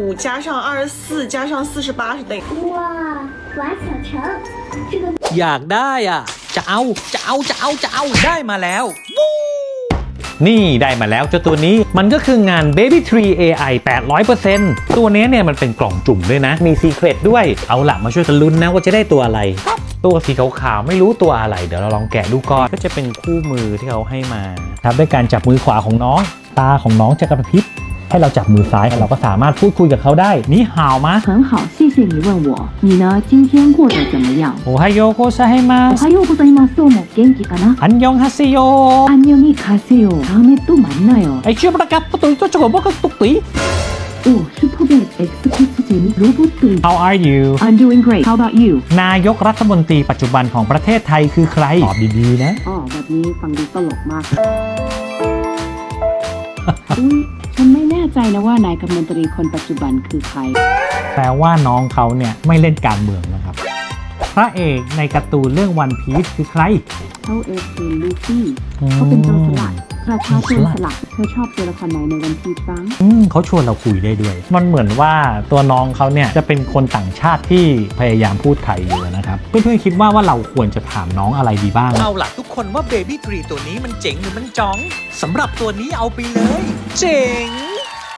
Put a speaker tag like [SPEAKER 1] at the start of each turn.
[SPEAKER 1] 五加上二十四加上四十八是等于。
[SPEAKER 2] 哇，瓦小城，这个
[SPEAKER 3] อยากได้อ่ะ จะเอา จะเอา จะเอา จะเอา ได้มาแล้ววู้นี่ได้มาแล้วเจ้าตัวนี้มันก็คืองาน Baby Tree AI 800%ตัวนี้เนี่ยมันเป็นกล่องจุ่มด้วยนะ มี Secret ด้วย เอาละมาช่วยกันลุ้นนะว่าจะได้ตัวอะไร ตัวสีขาวๆไม่รู้ตัวอะไร เดี๋ยวเราลองแกะดูก่อน ก็จะเป็นคู่มือที่เขาให้มาครับด้วยการจับมือขวาของน้อง ตาของน้องจะกระพริบ ให้เราจับมือซ้ายเราก็สามารถพูดคุยกับเขาได้ นี่ห่าวมะ
[SPEAKER 4] 很好，谢谢你问我。你呢？今天过得怎么样？
[SPEAKER 3] โอไฮโยโกซาเฮมา
[SPEAKER 4] おはようございます。どうも元気かな？
[SPEAKER 3] อันยองฮาซิโย
[SPEAKER 4] 안녕히 가세요. 다음에 또 만나요.
[SPEAKER 3] ไอเชื่อประกับประตูตัวจกบอกกับตุกตี
[SPEAKER 4] 오, 슈퍼백 엑스코스 제니 로봇들.
[SPEAKER 3] How are you
[SPEAKER 4] I'm doing great. How about you?
[SPEAKER 3] นายกรัฐมนตรีปัจจุบันของประเทศไทยคือใคร ตอบดีๆนะ
[SPEAKER 4] อ๋อแบบนี้ฟังดูตลกมาก อุ้ยฉันไม่แน่ ใจนะว่านายกรัฐมนตรีคนปัจจุบันคือใคร
[SPEAKER 3] แปลว่าน้องเขาเนี่ยไม่เล่นการเมืองนะครับ พระเอกในการ์ตูนเรื่องวันพีซคือใคร
[SPEAKER 4] เขาเองคือลูฟี่เขาเป็นโจรสลัดราชาโจรสลัดเธอชอบตัวละครไหนในวันพีชบ้าง
[SPEAKER 3] อืมเขาชวนเราคุยได้ด้วย มันเหมือนว่าตัวน้องเขาเนี่ยจะเป็นคนต่างชาติที่พยายามพูดไทยอยู่นะครับ เพื่อนๆคิดว่าว่าเราควรจะถามน้องอะไรดีบ้าง
[SPEAKER 5] เอาล่ะทุกคนว่าเบบี้ทรีตัวนี้มันเจ๋งหรือมันจ๋องสำหรับตัวนี้เอาไปเลย เจ๋ง